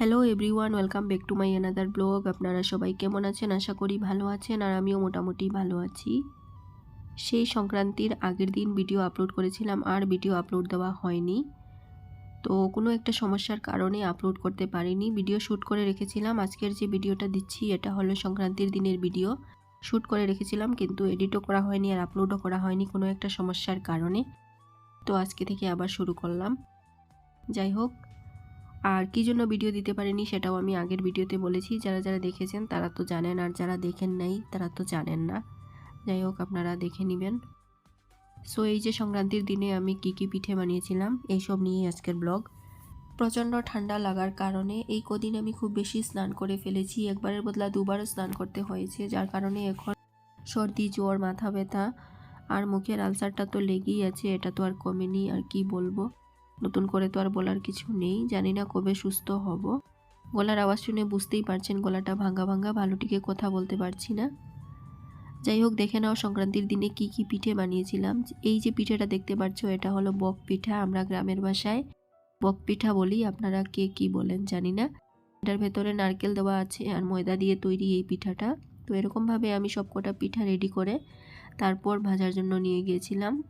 Hello everyone welcome back to my another blog আপনারা সবাই কেমন আছেন? আশা করি ভালো আছেন আর আমিও মোটামুটি ভালো আছি। সেই সংক্রান্তির আগের দিন ভিডিও আপলোড করেছিলাম, আর ভিডিও আপলোড দেওয়া হয়নি। তো কোনো একটা সমস্যার কারণে আপলোড করতে পারিনি। ভিডিও শ্যুট করে রেখেছিলাম। আজকের যে ভিডিওটা দিচ্ছি, এটা হলো সংক্রান্তির দিনের ভিডিও শ্যুট করে রেখেছিলাম, কিন্তু এডিটও করা হয়নি আর আপলোডও করা হয়নি কোনো একটা সমস্যার কারণে। তো আজকে থেকে আবার শুরু করলাম। যাই হোক আর কী জন্য ভিডিও দিতে পারিনি সেটাও আমি আগের ভিডিওতে বলেছি। যারা যারা দেখেছেন তারা তো জানেন আর যারা দেখেন নাই তারা তো জানেন না। যাই হোক, আপনারা দেখে নেবেন। সো এই যে সংক্রান্তির দিনে আমি কি কি পিঠে বানিয়েছিলাম, এইসব নিয়েই আজকের ব্লগ প্রচণ্ড ঠান্ডা লাগার কারণে এই কদিন আমি খুব বেশি স্নান করে ফেলেছি। একবারের বদলা দুবারও স্নান করতে হয়েছে, যার কারণে এখন সর্দি, জ্বর, মাথা ব্যথা আর মুখের আলসারটা তো লেগেই আছে, এটা তো আর কমেনি, আর কি বলব? নতুন করে তো আর বলার কিছু নেই। জানি না কবে সুস্থ হব। গলার আওয়াজ শুনে বুঝতেই পারছেন গলাটা ভাঙ্গা ভাঙ্গা, ভালোটিকে কথা বলতে পারছি না। যাই হোক, দেখে নাও সংক্রান্তির দিনে কি কি পিঠে বানিয়েছিলাম। এই যে পিঠেটা দেখতে পাচ্ছ এটা হলো বক পিঠা। আমরা গ্রামের ভাষায় বক পিঠা বলি। আপনারা কে কি বলেন জানি না। এটার ভেতরে নারকেল দেওয়া আছে আর ময়দা দিয়ে তৈরি এই পিঠাটা। তো এরকমভাবে আমি সবকটা পিঠা রেডি করে তারপর ভাজার জন্য নিয়ে গিয়েছিলাম।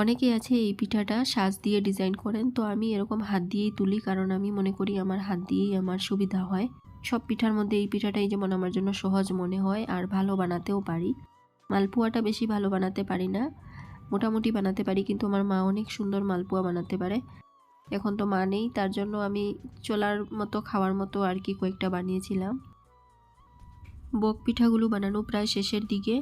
অনেকে আছে এই পিঠাটা সাজ দিয়ে ডিজাইন করেন, তো আমি এরকম হাত দিয়েই তুলি কারণ আমি মনে করি আমার হাত দিয়েই আমার সুবিধা হয়। সব পিঠার মধ্যে এই পিঠাটাই যেমন আমার জন্য সহজ মনে হয় আর ভালো বানাতেও পারি। মালপোয়াটা বেশি ভালো বানাতে পারি না, মোটামুটি বানাতে পারি কিন্তু আমার মা অনেক সুন্দর মালপোয়া বানাতে পারে। এখন তো মা নেই, তার জন্য আমি চলার মতো, খাওয়ার মতো আর কি কয়েকটা বানিয়েছিলাম। বক পিঠাগুলো বানানো প্রায় শেষের দিকে।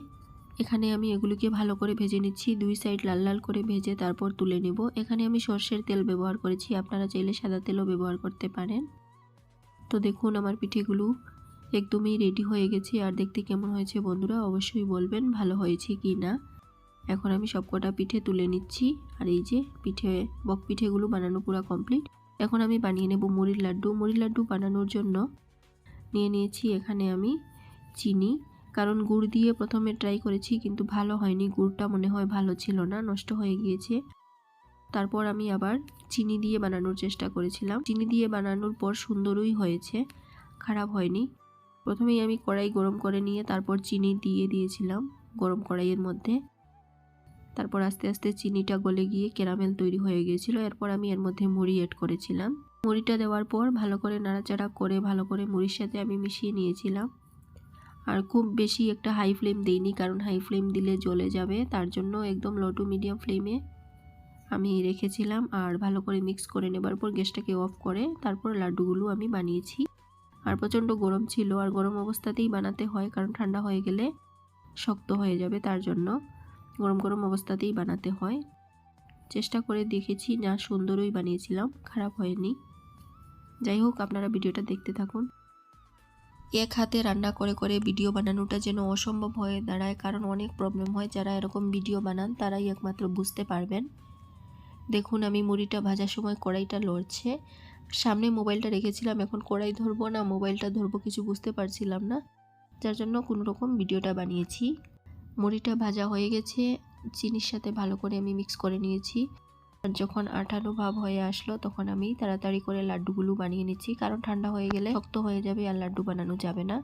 এখানে আমি এগুলিকে ভালো করে ভেজে নিচ্ছি। দুই সাইড লাল লাল করে ভেজে তারপর তুলে নেব। এখানে আমি সর্ষের তেল ব্যবহার করেছি। আপনারা চাইলে সাদা তেলও ব্যবহার করতে পারেন। তো দেখুন, আমার পিঠেগুলো একদমই রেডি হয়ে গেছে। আর দেখতে কেমন হয়েছে বন্ধুরা, অবশ্যই বলবেন ভালো হয়েছে কি না। এখন আমি সবকটা পিঠে তুলে নিচ্ছি। আর এই যে পিঠে, বক পিঠেগুলো বানানো পুরো কমপ্লিট এখন আমি বানিয়ে নেব মুড়ির লাড্ডু। মুড়ির লাড্ডু বানানোর জন্য নিয়ে নিয়েছি এখানে আমি চিনি কারণ গুড় দিয়ে প্রথমে ট্রাই করেছি, কিন্তু ভালো হয়নি। গুড়টা মনে হয় ভালো ছিল না, নষ্ট হয়ে গিয়েছে। তারপর আমি আবার চিনি দিয়ে বানানোর চেষ্টা করেছিলাম। চিনি দিয়ে বানানোর পর সুন্দরই হয়েছে, খারাপ হয়নি। প্রথমেই আমি কড়াই গরম করে নিয়ে তারপর চিনি দিয়ে দিয়েছিলাম গরম কড়াইয়ের মধ্যে। তারপর আস্তে আস্তে চিনিটা গলে গিয়ে ক্যারামেল তৈরি হয়ে গিয়েছিল। এরপর আমি এর মধ্যে মুড়ি অ্যাড করেছিলাম। মুড়িটা দেওয়ার পর ভালো করে নাড়াচাড়া করে ভালো করে মুড়ির সাথে আমি মিশিয়ে নিয়েছিলাম। আর খুব বেশি একটা হাই ফ্লেম দিইনি, কারণ হাই ফ্লেম দিলে জ্বলে যাবে। তার জন্য একদম লো টু মিডিয়াম ফ্লেমে আমি রেখেছিলাম আর ভালো করে মিক্স করে নেবার পর গ্যাসটাকে অফ করে তারপর লাড্ডুগুলো আমি বানিয়েছি। আর প্রচণ্ড গরম ছিল, আর গরম অবস্থাতেই বানাতে হয়, কারণ ঠান্ডা হয়ে গেলে শক্ত হয়ে যাবে তার জন্য। গরম গরম অবস্থাতেই বানাতে হয়। চেষ্টা করে দেখেছি, না সুন্দরই বানিয়েছিলাম, খারাপ হয়নি। যাই হোক, আপনারা ভিডিওটা দেখতে থাকুন। এক হাতে রান্না করে করে ভিডিও বানানোটা যেন অসম্ভব হয়ে দাঁড়ায়, কারণ অনেক প্রবলেম হয় যারা এরকম ভিডিও বানান, তারাই একমাত্র বুঝতে পারবেন। দেখুন, আমি মুড়িটা ভাজার সময় কড়াইটা লড়ছে। সামনে মোবাইলটা রেখেছিলাম, এখন কড়াই ধরবো না, মোবাইলটা ধরবো কিছু বুঝতে পারছিলাম না, যার জন্য কোনো রকম ভিডিওটা বানিয়েছি। মুড়িটা ভাজা হয়ে গেছে, চিনির সাথে ভালো করে আমি মিক্স করে নিয়েছি। যখন আঠালো ভাব হয়ে আসলো, তখন আমি তাড়াতাড়ি করে লাড্ডুগুলো বানিয়ে নিচ্ছি। কারণ ঠান্ডা হয়ে গেলে শক্ত হয়ে যাবে আর লাড্ডু বানানো যাবে না।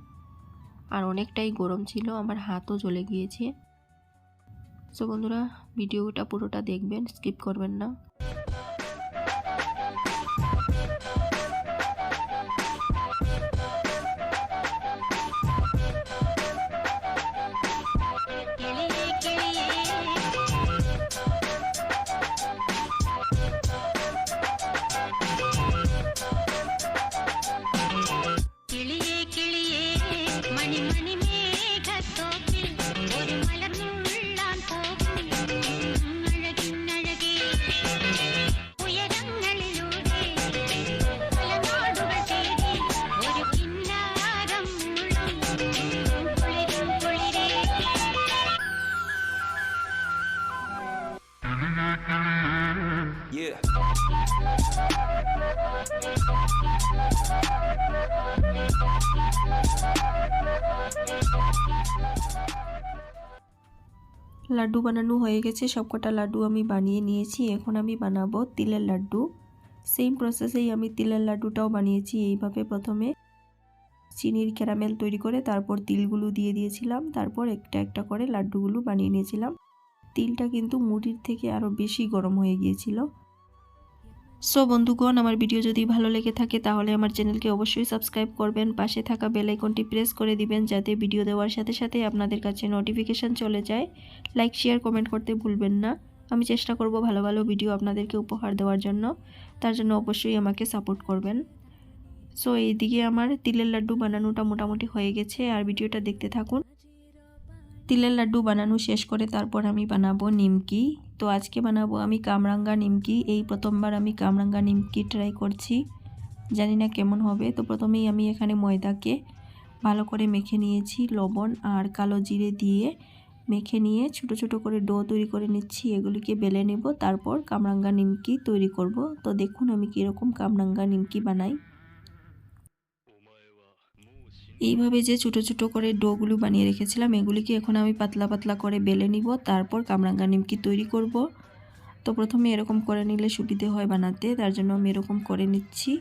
আর অনেকটাই গরম ছিল, আমার হাতও জ্বলে গিয়েছে। সো বন্ধুরা, ভিডিওটা পুরোটা দেখবেন, স্কিপ করবেন না। লাড্ডু বানানো হয়ে গেছে। সবকটা লাড্ডু আমি বানিয়ে নিয়েছি। এখন আমি বানাবো তিলের লাড্ডু। সেম প্রসেসেই আমি তিলের লাড্ডুটাও বানিয়েছি। এইভাবে প্রথমে চিনির ক্যারামেল তৈরি করে তারপর তিলগুলো দিয়ে দিয়েছিলাম। তারপর একটা একটা করে লাড্ডুগুলো বানিয়ে নিয়েছিলাম। তিলটা কিন্তু মুড়ির থেকে আরও বেশি গরম হয়ে গিয়েছিল। সো বন্ধুগণ, আমার ভিডিও যদি ভালো লেগে থাকে তাহলে আমার চ্যানেলকে অবশ্যই সাবস্ক্রাইব করবেন। পাশে থাকা বেল আইকনটি প্রেস করে দিবেন যাতে ভিডিও দেওয়ার সাথে সাথে আপনাদের কাছে নোটিফিকেশান চলে যায়। লাইক শেয়ার কমেন্ট করতে ভুলবেন না। আমি চেষ্টা করব ভালো ভালো ভিডিও আপনাদেরকে উপহার দেওয়ার জন্য। তার জন্য অবশ্যই আমাকে সাপোর্ট করবেন। সো এইদিকে আমার তিলের লাড্ডু বানানোটা মোটামুটি হয়ে গেছে। আর ভিডিওটা দেখতে থাকুন। তিলের লাড্ডু বানানো শেষ করে তারপর আমি বানাবো নিমকি। তো আজকে বানাবো আমি কামরাঙ্গা নিমকি। এই প্রথমবার আমি কামরাঙ্গা নিমকি ট্রাই করছি। জানি না কেমন হবে। তো প্রথমেই আমি এখানে ময়দাকে ভালো করে মেখে নিয়েছি লবণ আর কালো জিরে দিয়ে মেখে নিয়ে ছোট ছোট করে ডো তৈরি করে নিচ্ছি। এগুলিকে বেলে নেব। তারপর কামরাঙ্গা নিমকি তৈরি করব। তো দেখুন আমি কীরকম কামরাঙ্গা নিমকি বানাই। এইভাবে যে ছোটো ছোটো করে ডোগুলো বানিয়ে রেখেছিলাম, এগুলিকে এখন আমি পাতলা পাতলা করে বেলে নিব, তারপর কামরাঙ্গা নিমকি তৈরি করব। তো প্রথমে এরকম করে নিলে সুবিধে হয় বানাতে, তার জন্য আমি এরকম করে নিচ্ছি।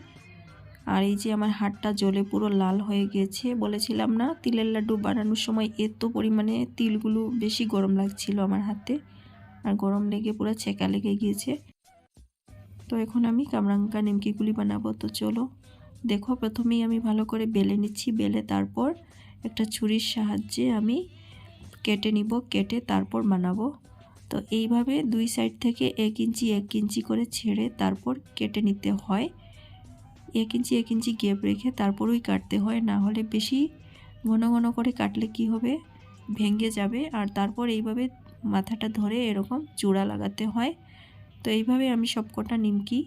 আর এই যে আমার হাতটা জলে পুরো লাল হয়ে গেছে, বলেছিলাম না, তিলের লাড্ডু বানানোর সময় এত পরিমাণে তিলগুলো বেশি গরম লাগছিল আমার হাতে, আর গরম লেগে পুরো ছেঁকা লেগে গিয়েছে। তো এখন আমি কামরাঙ্গা নিমকিগুলি বানাবো, তো চলো। দেখো, প্রথমেই আমি ভালো করে বেলে নিচ্ছি, বেলে তারপর একটা ছুরির সাহায্যে আমি কেটে নিব, কেটে তারপর বানাবো। তো এইভাবে দুই সাইড থেকে এক ইঞ্চি এক ইঞ্চি করে ছেড়ে তারপর কেটে নিতে হয়। এক ইঞ্চি এক ইঞ্চি গ্যাপ রেখে তারপরই কাটতে হয়, না হলে বেশি ঘন ঘন করে কাটলে কি হবে? ভেঙে যাবে। আর তারপর এইভাবে মাথাটা ধরে এরকম চূড়া লাগাতে হয়। তো এইভাবে আমি সবকটা নিমকি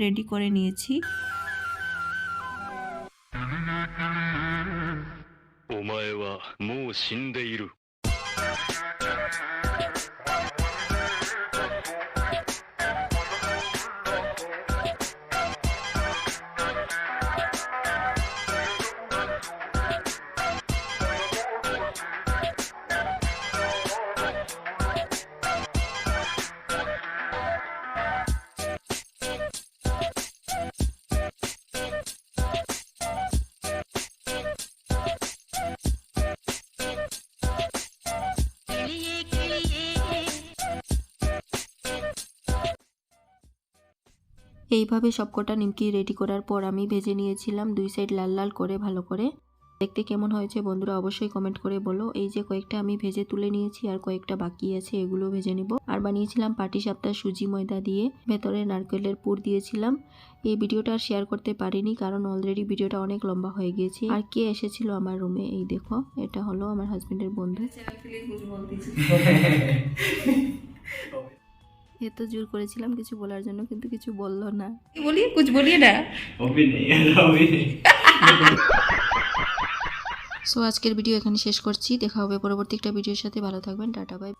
রেডি করে নিয়েছি। 前はもう死んでいる。এইভাবে সবকটা নিমকি রেডি করার পর আমি ভেজে নিয়েছিলাম দুই সাইড লাল লাল করে ভালো করে। দেখতে কেমন হয়েছে বন্ধুরা অবশ্যই কমেন্ট করে বলো। এই যে কয়েকটা আমি ভেজে তুলে নিয়েছি আর কয়েকটা বাকি আছে এগুলো ভেজে নিব। আর বানিয়েছিলাম পাটি সাপটা সুজি ময়দা দিয়ে ভেতরে নারকেলের পুর দিয়েছিলাম। এই ভিডিওটা আর শেয়ার করতে পারিনি কারণ অলরেডি ভিডিওটা অনেক লম্বা হয়ে গিয়েছে। আর কে এসেছিল আমার রুমে এই দেখো এটা হলো আমার হাজবেন্ডের বন্ধু। এত জোর করেছিলাম কিছু বলার জন্য কিন্তু কিছু বলল না। বলি? কিছু বলিয়ে না? সো আজকের ভিডিও এখানে শেষ করছি। দেখা হবে পরবর্তী একটা ভিডিওর সাথে। ভালো থাকবেন টাটা বাই